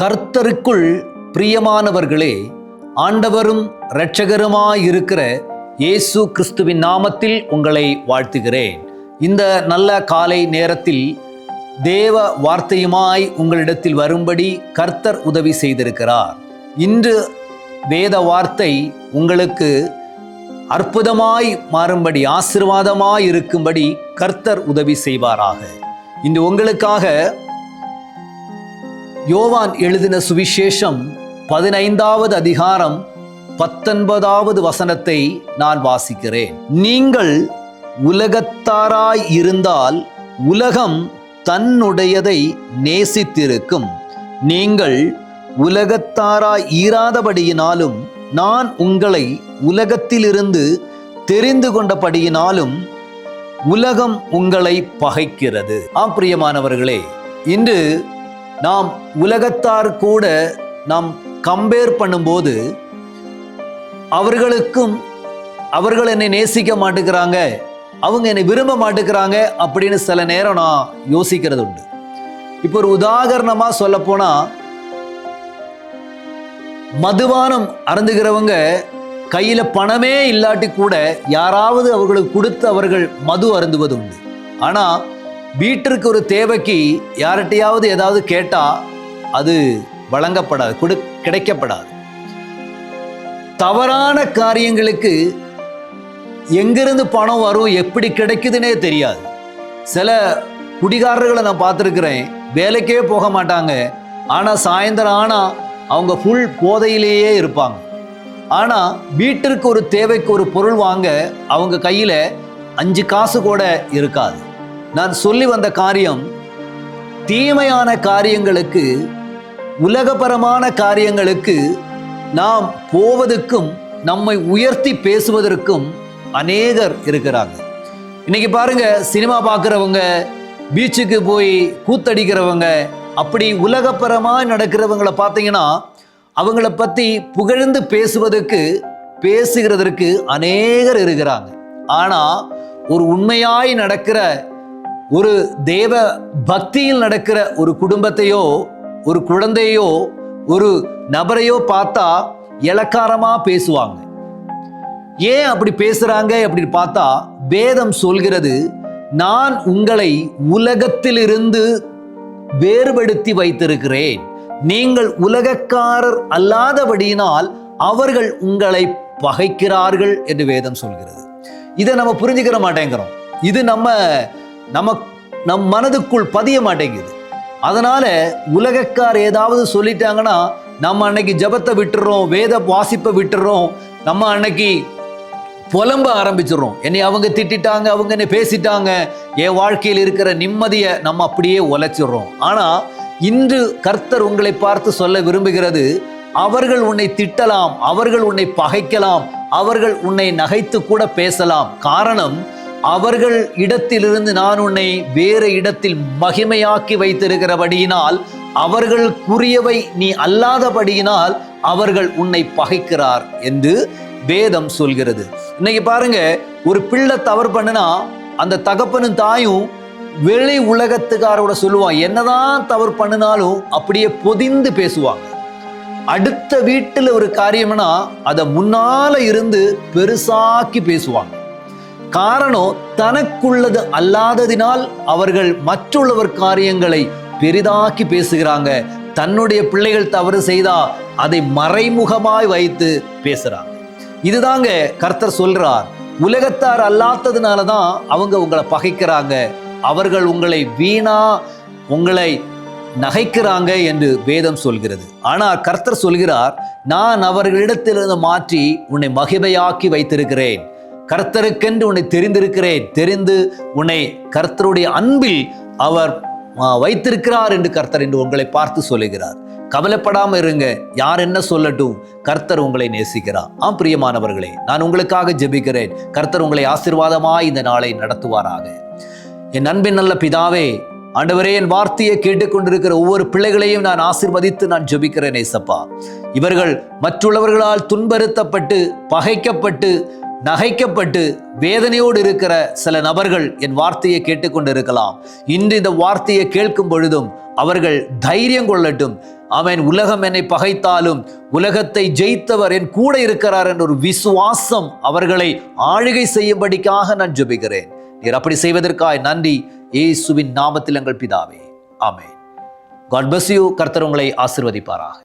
கர்த்தருக்குள் பிரியமானவர்களே ஆண்டவரும் இரட்சகருமாயிருக்கிற இயேசு கிறிஸ்துவின் நாமத்தில் உங்களை வாழ்த்துகிறேன். இந்த நல்ல காலை நேரத்தில் தேவ வார்த்தையுமாய் உங்களிடத்தில் வரும்படி கர்த்தர் உதவி செய்திருக்கிறார். இன்று வேத வார்த்தை உங்களுக்கு அற்புதமாய் மாறும்படி ஆசிர்வாதமாய் இருக்கும்படி கர்த்தர் உதவி செய்வாராக. இன்று உங்களுக்காக யோவான் எழுதின சுவிசேஷம் பதினைந்தாவது அதிகாரம் பத்தொன்பதாவது வசனத்தை நான் வாசிக்கிறேன். நீங்கள் உலகத்தாராய் இருந்தால் உலகம் தன்னுடையதை நேசித்திருக்கும். நீங்கள் உலகத்தாராய் ஈராதபடியினாலும் நான் உங்களை உலகத்திலிருந்து தெரிந்து கொண்டபடியினாலும் உலகம் உங்களை பகைக்கிறது. ஆம் பிரியமானவர்களே இன்று நாம் உலகத்தார் கூட நாம் கம்பேர் பண்ணும்போது அவர்களுக்கும் அவர்கள் என்னை நேசிக்க மாட்டேங்கிறாங்க அவங்க என்னை விரும்ப மாட்டேங்கிறாங்க அப்படின்னு சில நேரம் நான் யோசிக்கிறது உண்டு இப்போ ஒரு உதாகரணமாக சொல்லப்போனால் மதுபானம் அருந்துகிறவங்க கையில் பணமே இல்லாட்டி கூட யாராவது அவர்களுக்கு கொடுத்து அவர்கள் மது அருந்துவது உண்டு ஆனால் வீட்டிற்கு ஒரு தேவைக்கு யார்கிட்டையாவது ஏதாவது கேட்டால் அது வழங்கப்படாது கொடு கிடைக்கப்படாது. தவறான காரியங்களுக்கு எங்கிருந்து பணம் வரும் எப்படி கிடைக்குதுன்னே தெரியாது. சில குடிகாரர்களை நான் பார்த்துருக்குறேன் வேலைக்கே போக மாட்டாங்க. ஆனால் சாயந்தரம் ஆனால் அவங்க ஃபுல் போதையிலேயே இருப்பாங்க. ஆனால் வீட்டிற்கு ஒரு தேவைக்கு ஒரு பொருள் வாங்க அவங்க கையில் அஞ்சு காசு கூட இருக்காது. நான் சொல்லி வந்த காரியம் தீமையான காரியங்களுக்கு உலகபரமான காரியங்களுக்கு நாம் போவதற்கும் நம்மை உயர்த்தி பேசுவதற்கும் அநேகர் இருக்கிறாங்க. இன்னைக்கு பாருங்க சினிமா பார்க்குறவங்க பீச்சுக்கு போய் கூத்தடிக்கிறவங்க அப்படி உலகப்பரமாக நடக்கிறவங்களை பார்த்தீங்கன்னா அவங்கள பற்றி புகழ்ந்து பேசுவதற்கு பேசுகிறதற்கு அநேகர் இருக்கிறாங்க. ஆனால் ஒரு உண்மையாய் நடக்கிற ஒரு தேவ பக்தியில் நடக்கிற ஒரு குடும்பத்தையோ ஒரு குழந்தையோ ஒரு நபரையோ பார்த்தா இலக்காரமாக பேசுவாங்க. ஏன் அப்படி பேசுகிறாங்க அப்படின்னு பார்த்தா வேதம் சொல்கிறது நான் உங்களை உலகத்திலிருந்து வேறுபடுத்தி வைத்திருக்கிறேன். நீங்கள் உலகக்காரர் அல்லாதபடியினால் அவர்கள் உங்களை பகைக்கிறார்கள் என்று வேதம் சொல்கிறது. இதை நம்ம புரிஞ்சுக்கிற மாட்டேங்கிறோம். இது நம்ம நம்ம நம் மனதுக்குள் பதிய மாட்டேங்குது. அதனால உலகக்கார் ஏதாவது சொல்லிட்டாங்கன்னா நம்ம அன்னைக்கு ஜபத்தை விட்டுறோம் வேத வாசிப்பை விட்டுறோம் நம்ம அன்னைக்கு புலம்ப ஆரம்பிச்சிடுறோம். என்னை அவங்க திட்டிட்டாங்க அவங்க என்னை பேசிட்டாங்க என் வாழ்க்கையில் இருக்கிற நிம்மதியை நம்ம அப்படியே உழைச்சிடுறோம். ஆனால் இன்று கர்த்தர் உங்களை பார்த்து சொல்ல விரும்புகிறது அவர்கள் உன்னை திட்டலாம் அவர்கள் உன்னை பகைக்கலாம் அவர்கள் உன்னை நகைத்து கூட பேசலாம். காரணம் அவர்கள் இடத்திலிருந்து நான் உன்னை வேறு இடத்தில் மகிமையாக்கி வைத்திருக்கிறபடியினால் அவர்களுக்குரியவை நீ அல்லாதபடியினால் அவர்கள் உன்னை பகைக்கிறார் என்று வேதம் சொல்கிறது. இன்னைக்கு பாருங்க ஒரு பிள்ளை தவறு பண்ணுனா அந்த தகப்பனும் தாயும் வெளி உலகத்துக்காரோட சொல்லுவான் என்னதான் தவறு பண்ணினாலும் அப்படியே பொதிந்து பேசுவாங்க. அடுத்த வீட்டில் ஒரு காரியம்னா அதை முன்னால இருந்து பெருசாக்கி பேசுவாங்க. காரணம் தனக்குள்ளது அல்லாததினால் அவர்கள் மற்றுள்ளவர் காரியங்களை பெரிதாக்கி பேசுகிறாங்க. தன்னுடைய பிள்ளைகள் தவறு செய்தா அதை மறைமுகமாய் வைத்து பேசுறாங்க. இதுதாங்க கர்த்தர் சொல்றார். உலகத்தார் அல்லாததுனால தான் அவங்க உங்களை பகைக்கிறாங்க. அவர்கள் உங்களை வீணா உங்களை நகைக்கிறாங்க என்று வேதம் சொல்கிறது. ஆனால் கர்த்தர் சொல்கிறார் நான் அவர்களிடத்திலிருந்து மாற்றி உன்னை மகிமையாக்கி வைத்திருக்கிறேன். கர்த்தருக்கென்று உன்னை தெரிந்திருக்கிறேன். தெரிந்து உன்னை கர்த்தருடைய அன்பில் அவர் வைத்திருக்கிறார் என்று கர்த்தர் என்று உங்களை பார்த்து சொல்லுகிறார். கவலைப்படாம இருங்க. யார் என்ன சொல்லட்டும் கர்த்தர் உங்களை நேசிக்கிறார். ஆம் பிரியமானவர்களே நான் உங்களுக்காக ஜெபிக்கிறேன். கர்த்தர் உங்களை ஆசீர்வாதமாய் இந்த நாளை நடத்துவாராக. என் அன்பின் நல்ல பிதாவே ஆண்டவரே என் வார்த்தையை கேட்டுக்கொண்டிருக்கிற ஒவ்வொரு பிள்ளைகளையும் நான் ஆசிர்வதித்து நான் ஜெபிக்கிறேன் ஏசப்பா. இவர்கள் மற்றுள்ளவர்களால் துன்பறுத்தப்பட்டு பகைக்கப்பட்டு நகைக்கப்பட்டு வேதனையோடு இருக்கிற சில நபர்கள் என் வார்த்தையை கேட்டுக்கொண்டிருக்கலாம். இன்று இந்த வார்த்தையை கேட்கும் பொழுதும் அவர்கள் தைரியம் கொள்ளட்டும். அவன் உலகம் என்னை பகைத்தாலும் உலகத்தை ஜெயித்தவர் என் கூட இருக்கிறார் என்ற ஒரு விசுவாசம் அவர்களை ஆளுகை செய்யும்படிக்காக நான் ஜெபிக்கிறேன். நீர் அப்படி செய்வதற்காய் நன்றி. இயேசுவின் நாமத்தில் எங்கள் பிதாவே. ஆமே காட் பஸ் யூ கர்த்தர் உங்களை ஆசிர்வதிப்பாராக.